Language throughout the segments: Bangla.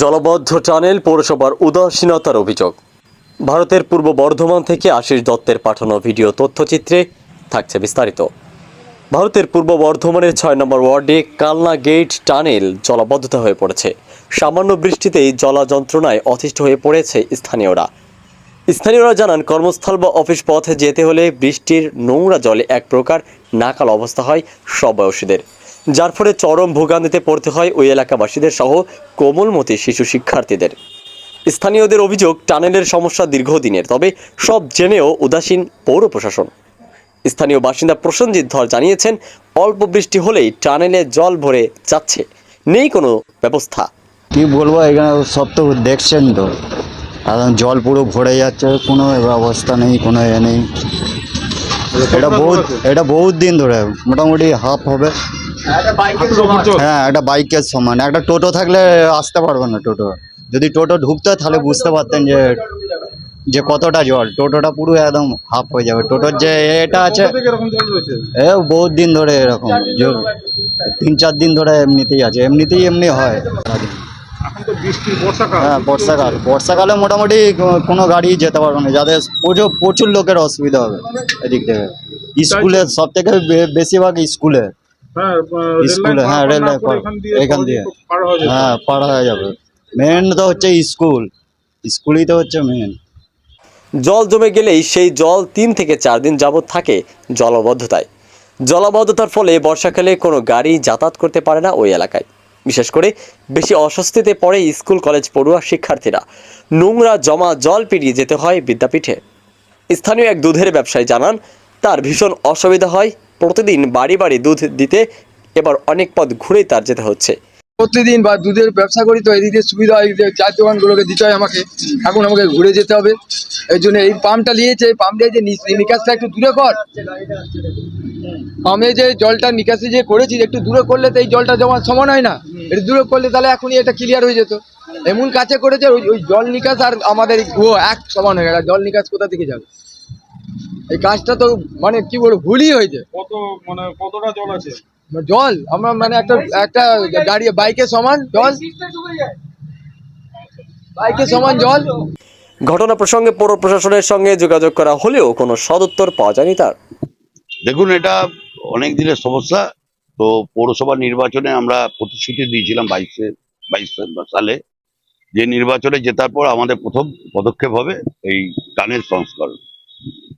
জলবদ্ধ টানেল পৌরসভার উদাসীনতার অভিযোগ। ভারতের পূর্ব বর্ধমান থেকে আশিস দত্তের পাঠানো ভিডিও তথ্যচিত্রে থাকছে বিস্তারিত। ভারতের পূর্ব বর্ধমানের ছয় নম্বর ওয়ার্ডে কালনা গেট টানেল জলাবদ্ধতা হয়ে পড়েছে। সামান্য বৃষ্টিতেই জলা যন্ত্রণায় অতিষ্ঠ হয়ে পড়েছে স্থানীয়রা। স্থানীয়রা জানান, কর্মস্থল বা অফিস পথে যেতে হলে বৃষ্টির নোংরা জলে এক প্রকার নাকাল অবস্থা হয় সব বয়সীদের। যার ফলে চরম ভোগান্তিতে পড়তে হয় ওই এলাকাবাসীদের সহ কোমলমতি শিশু শিক্ষার্থীদের। স্থানীয়দের অভিযোগ, টানেলের সমস্যা দীর্ঘদিনের, তবে সব জেনেও উদাসীন পৌর প্রশাসন। স্থানীয় বাসিন্দা প্রসেনজিৎ ধর জানিয়েছেন, অল্প বৃষ্টি হলেই টানেলে জল ভরে যাচ্ছে। নেই কোনো ব্যবস্থা। কি বলব, এখানে সব তো দেখছেন তো। একদম জল পুরো ভরে যাচ্ছে কোনো ব্যবস্থা নেই কোনো এ নেই। এটা বহুত এটা বহুত দিন ধরে মোটামুটি হাফ হবে। হ্যাঁ একটা বাইকের সমান। একটা টোটো থাকলে আসতে পারবে না টোটো। যদি টোটো ঢুকতো তাহলে বুঝতে পারতেন যে যে কতটা জল। টোটোটা পুরো একদম হাফ হয়ে যাবে। টোটোর যে এটা আছে এ বহুত দিন ধরে এরকম। যে তিন চার দিন ধরে এমনিতেই আছে। এমনিতেই এমনি হয়। হ্যাঁ বর্ষাকাল। বর্ষাকালে মোটামুটি কোনো গাড়ি যেতে পারবে না। যাদের প্রচুর প্রচুর লোকের অসুবিধা হবে এদিক থেকে। স্কুলে সব থেকে বেশিরভাগ স্কুলে। হ্যাঁ রেল স্কুলে হ্যাঁ রেল এখান দিয়ে। হ্যাঁ পার হয়ে যাবে। মেন তো হচ্ছে স্কুল। স্কুলই তো হচ্ছে মেন জল জমে গেলেই সেই জল তিন থেকে চার দিন যাবৎ থাকে জলবদ্ধতায়। জলাবদ্ধতার ফলে বর্ষাকালে কোনো গাড়ি যাতায়াত করতে পারে না ওই এলাকায়। বিশেষ করে বেশি অস্বস্তিতে পড়ে স্কুল, কলেজ পড়ুয়া শিক্ষার্থীরা। নোংরা জমা জল পেরিয়ে যেতে হয় বিদ্যাপীঠে। স্থানীয় এক দুধের ব্যবসায়ী জানান, তার ভীষণ অসুবিধা হয়, প্রতিদিন বাড়ি বাড়ি দুধ দিতে এবার অনেক পথ ঘুরেই তার যেতে হচ্ছে। প্রতিদিন বা দুধের ব্যবসা করি তো এদিকে সুবিধা হয় চার দোকানগুলোকে দিতে হয় আমাকে, এখন আমাকে ঘুরে যেতে হবে। এই জন্য এই পাম্পটা নিয়েছে, এই পাম্পটা যে নিকাশটা একটু দূরে কর। পাম্পে যে জলটা নিকাশি যে করেছি, একটু দূরে করলে তো এই জলটা জমা সমান হয় না। একটু দূরে করলে তাহলে এখনই এটা ক্লিয়ার হয়ে যেত। এমন কাছে করেছে ওই ওই জল নিকাশ আর আমাদের কুয়ো এক সমান হয়ে গেল। জল নিকাশ কোথা থেকে যাবে? এই কাজটা তো মানে কি বলব ভুলই হয়েছে। কত মানে কতটা জল আছে? জল আমরা মানে একটা একটা গাড়ি বাইকের সমান জল। বাইকের সমান জল। ঘটনা প্রসঙ্গে পৌর প্রশাসনের সঙ্গে যোগাযোগ করা হলেও কোনো সদুত্তর পাওয়া যায়নি তার। দেখুন এটা অনেক দিনের সমস্যা। তো পৌরসভা নির্বাচনে আমরা প্রতিশ্রুতি দিয়েছিলাম বাইশে, বাইশ সালে যে নির্বাচনে জেতার পর আমাদের প্রথম পদক্ষেপ হবে এই টানের সংস্করণ।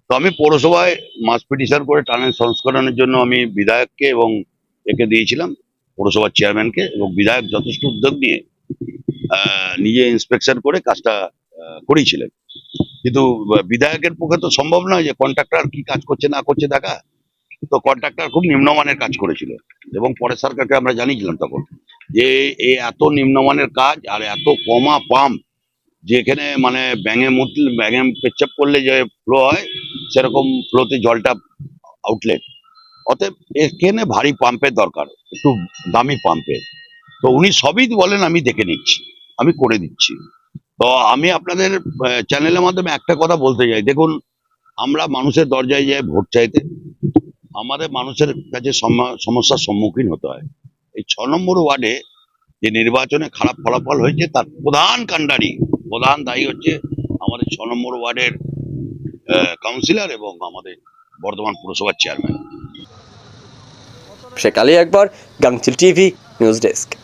তো আমি পৌরসভায় মাস পিটিশন করে টানের সংস্করণের জন্য আমি বিধায়ককে এবং একে দিয়েছিলাম, পৌরসভার চেয়ারম্যানকে এবং বিধায়ক যথেষ্ট উদ্যোগ নিয়ে নিজে ইন্সপেকশন করে কাজটা করিয়েছিলেন কিন্তু বিধায়কের পক্ষে তো সম্ভব নয় যে কন্ট্রাক্টর কি কাজ করছে না করছে দেখা। তো কন্ট্রাক্টর খুব নিম্নমানের কাজ করেছিল। এবং পরের সরকারকে আমরা জানিয়েছিলাম তখন যে এই এত নিম্নমানের কাজ আর এত কমা পাম্প যেখানে মানে ব্যাঙে মুতলে, ব্যাঙে পেচ্ছাপ করলে যে ফ্লো হয়, সেরকম ফ্লোতে জলটা আউটলেট অতএব এখানে ভারী পাম্পের দরকার, একটু দামি পাম্পের। তো উনি সবই বলেন, আমি দেখে নিচ্ছি, আমি করে দিচ্ছি। তো আমি আপনাদের চ্যানেলের মাধ্যমে একটা কথা বলতে চাই। দেখুন, আমরা মানুষের দরজায় যাই ভোট চাইতে আমাদের মানুষের কাছে সমা- সমস্যার সম্মুখীন হতে হয়। এই ছ নম্বর ওয়ার্ডে যে নির্বাচনে খারাপ ফলাফল হয়েছে, তার প্রধান কাণ্ডারি, প্রধান দায়ী হচ্ছে আমাদের ছ নম্বর ওয়ার্ডের কাউন্সিলর এবং আমাদের বর্ধমান পুরসভার চেয়ারম্যান। শেখ আলী একবার, Gangchil TV, news desk.